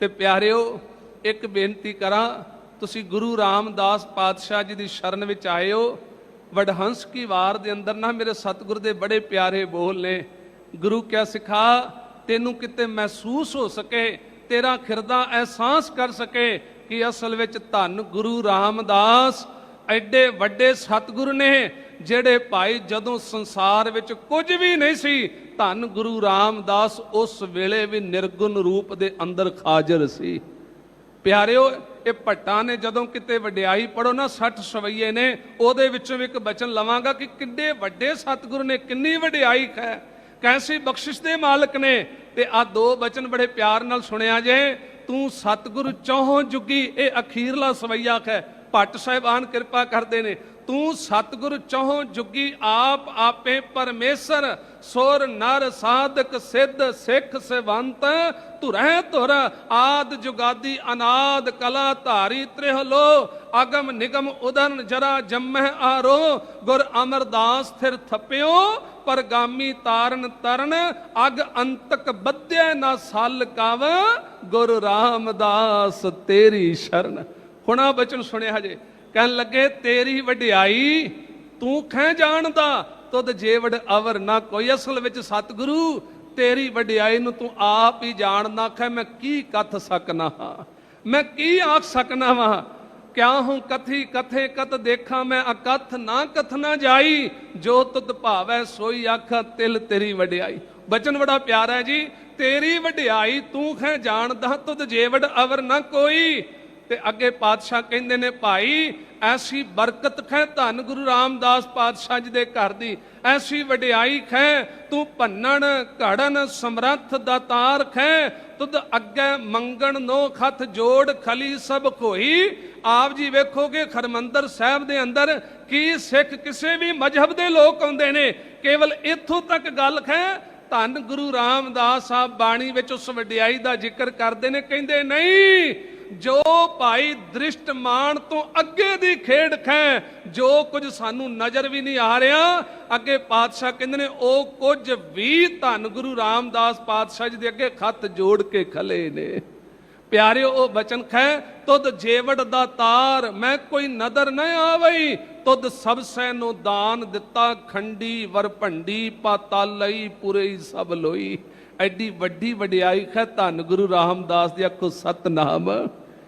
ਤੇ ਪਿਆਰਿਓ, ਇੱਕ ਬੇਨਤੀ ਕਰਾਂ, ਤੁਸੀਂ ਗੁਰੂ ਰਾਮਦਾਸ ਪਾਤਸ਼ਾਹ ਜੀ ਦੀ ਸ਼ਰਨ ਵਿੱਚ ਆਏ ਹੋ ਵਡਹੰਸ ਕੀ ਵਾਰ ਦੇ ਅੰਦਰ ਨਾ ਮੇਰੇ ਸਤਿਗੁਰ ਦੇ ਬੜੇ ਪਿਆਰੇ ਬੋਲ ਨੇ। ਗੁਰੂ ਕਿਆ ਸਿਖਾ, ਤੈਨੂੰ ਕਿਤੇ ਮਹਿਸੂਸ ਹੋ ਸਕੇ, ਤੇਰਾ ਖਿਰਦਾ ਅਹਿਸਾਸ ਕਰ ਸਕੇ ਕਿ ਅਸਲ ਵਿੱਚ ਧੰਨ ਗੁਰੂ ਰਾਮਦਾਸ, ਐਡੇ ਵੱਡੇ ਸਤਿਗੁਰ ਨੇ। ਜਿਹੜੇ ਭਾਈ ਜਦੋਂ ਸੰਸਾਰ ਵਿੱਚ ਕੁਝ ਵੀ ਨਹੀਂ ਸੀ, ਧੰਨ ਗੁਰੂ ਰਾਮਦਾਸ ਉਸ ਵੇਲੇ ਵੀ ਨਿਰਗੁਣ ਰੂਪ ਦੇ ਅੰਦਰ ਹਾਜ਼ਰ ਸੀ। ਪਿਆਰਿਓ, ਇਹ ਭੱਟਾਂ ਨੇ ਜਦੋਂ ਕਿਤੇ ਵਡਿਆਈ ਪੜੋ ਨਾ 60 ਸਵਈਏ ਨੇ, ਉਹਦੇ ਵਿੱਚੋਂ ਇੱਕ ਬਚਨ ਲਵਾਂਗਾ ਕਿ ਕਿੱਡੇ ਵੱਡੇ ਸਤਿਗੁਰ ਨੇ, ਕਿੰਨੀ ਵਡਿਆਈ ਹੈ ਕੈਸੀ ਬਖਸ਼ਿਸ਼ ਦੇ ਮਾਲਕ ਨੇ। ਤੇ ਆ ਦੋ ਬਚਨ ਬੜੇ ਪਿਆਰ ਨਾਲ ਸੁਣਿਆ ਜੇ, ਤੂੰ ਸਤਿਗੁਰ ਚੌਹਾਂ ਜੁਗੀ, ਇਹ ਅਖੀਰਲਾ ਸਵਈਆ ਹੈ ਭੱਟ ਸਾਹਿਬਾਨ ਕਿਰਪਾ ਕਰਦੇ ਨੇ। ਤੂੰ ਸਤਿਗੁਰ ਚੌਹਾਂ ਜੁਗੀ ਆਪ ਆਪੇ ਪਰਮੇਸ਼ਰ, ਸੁਰ ਨਰ ਸਾਧਕ ਸਿੱਧ ਸਿੱਖ ਸਿਵੰਤ ਧੁਰੈ ਧੁਰ ਆਦ ਜੁਗਾਦੀ ਅਨਾਦ ਕਲਾ ਧਾਰੀ ਤ੍ਰਿਹ ਅਗਮ ਨਿਗਮ ਉਦਨ ਜਰਾ ਜੰਮਹਿ ਆਰੋ, ਗੁਰ ਅਮਰਦਾਸ ਥਿਰ ਥਪਿਓ, ਪਰਗਾਮੀ ਤਾਰਨ ਤਰਨ, ਅਗ ਅੰਤਕ ਬੱਧਿਆ ਨਾ ਸਲ ਕਵ, ਗੁਰ ਰਾਮਦਾਸ ਤੇਰੀ ਸ਼ਰਨ। ਹੁਣਾ ਬਚਨ ਸੁਣਿਆ ਹਜੇ। ਕਹਿਣ ਲੱਗੇ, ਤੇਰੀ ਵਡਿਆਈ ਤੂੰ ਖੈ ਜਾਣਦਾ, ਤੁਧ ਜੇਵੜ ਅਵਰ ਨਾ ਕੋਈ ਅਸਲ ਵਿੱਚ ਸਤਿਗੁਰੂ। ਤੇਰੀ ਵਡਿਆਈ ਨੂੰ ਤੂੰ ਆਪ ਹੀ ਜਾਣਦਾ ਖੈ ਮੈਂ ਕੀ ਕਥ ਸਕਨਾ ਹਾਂ? ਮੈਂ ਕੀ ਆਖ ਸਕਨਾ ਵਾਂ? ਕਿਆ ਹੂੰ ਕਥੀ ਕਥੇ ਕਤ ਦੇਖਾਂ, ਮੈਂ ਅਕਥ ਨਾ ਕਥ ਨਾ ਜਾਈ। ਜੋ ਤੁਧ ਭਾਵੈ ਸੋਈ ਆਖਾਂ, ਤਿਲ ਤੇਰੀ ਵਡਿਆਈ। ਬਚਨ ਬੜਾ ਪਿਆਰਾ ਹੈ ਜੀ, ਤੇਰੀ ਵਡਿਆਈ ਤੂੰ ਖੈ ਜਾਣਦਾ, ਤੁਧ ਜੇਵੜ ਅਵਰ ਨਾ ਕੋਈ। ਤੇ ਅੱਗੇ ਪਾਤਸ਼ਾਹ ਕਹਿੰਦੇ ਨੇ, ਭਾਈ, ਐਸੀ ਬਰਕਤ ਖੈ ਧੰਨ ਗੁਰੂ ਰਾਮਦਾਸ ਪਾਤਸ਼ਾਹ ਜੀ ਦੇ ਘਰ ਦੀ। ਐਸੀ ਵਡਿਆਈ ਖੈ, ਤੂੰ ਭੰਨਣ ਘੜਨ ਸਮਰੱਥ ਦਾਤਾਰ ਖੈ। ਤੁਧ ਅੱਗੇ ਮੰਗਣ ਨੋ ਖਤ ਜੋੜ ਖਲੀ ਸਭ ਕੋਈ ਆਪ ਜੀ ਵੇਖੋਗੇ ਖਰਮੰਦਰ ਸਾਹਿਬ ਦੇ ਅੰਦਰ ਕੀ ਸਿੱਖ ਕਿਸੇ ਵੀ ਮਜਹਬ ਦੇ ਲੋਕ ਆਉਂਦੇ ਨੇ। ਕੇਵਲ ਇੱਥੋਂ ਤੱਕ ਗੱਲ ਹੈ ਧੰਨ ਗੁਰੂ ਰਾਮਦਾਸ ਸਾਹਿਬ ਬਾਣੀ ਵਿੱਚ ਉਸ ਵਡਿਆਈ ਦਾ ਜ਼ਿਕਰ ਕਰਦੇ ਨੇ, ਕਹਿੰਦੇ, ਨਹੀਂ, ਜੋ ਭਾਈ ਦ੍ਰਿਸ਼ਟਮਾਨ ਤੋਂ ਅੱਗੇ ਦੀ ਖੇਡ ਖੈ, ਜੋ ਕੁਝ ਸਾਨੂੰ ਨਜ਼ਰ ਵੀ ਨਹੀਂ ਆ ਰਿਹਾ। ਅੱਗੇ ਪਾਤਸ਼ਾਹ ਕਹਿੰਦੇ ਨੇ, ਉਹ ਕੁਝ ਵੀ ਧੰਨ ਗੁਰੂ ਰਾਮਦਾਸ ਪਾਤਸ਼ਾਹ ਜੀ ਦੇ ਅੱਗੇ ਖੱਤ ਜੋੜ ਕੇ ਖਲੇ ਨੇ। ਪਿਆਰਿਓ, ਉਹ ਬਚਨ ਖੈ ਤੁਧ ਜੇਵੜ ਦਾ ਤਾਰ, ਮੈਂ ਕੋਈ ਨਦਰ ਨ ਆਵਈ। ਤੁਧ ਸਭ ਸੈ ਨੂੰ ਦਾਨ ਦਿੱਤਾ, ਖੰਡੀ ਵਰ ਭੰਡੀ ਪਾਤਾਲਈ ਪੁਰੇ ਸਭ ਲੋਈ। ਐਡੀ ਵੱਡੀ ਵਡਿਆਈ ਖੈ ਧੰਨ ਗੁਰੂ ਰਾਮਦਾਸ ਦੀ ਆਖੋ ਸਤਨਾਮ।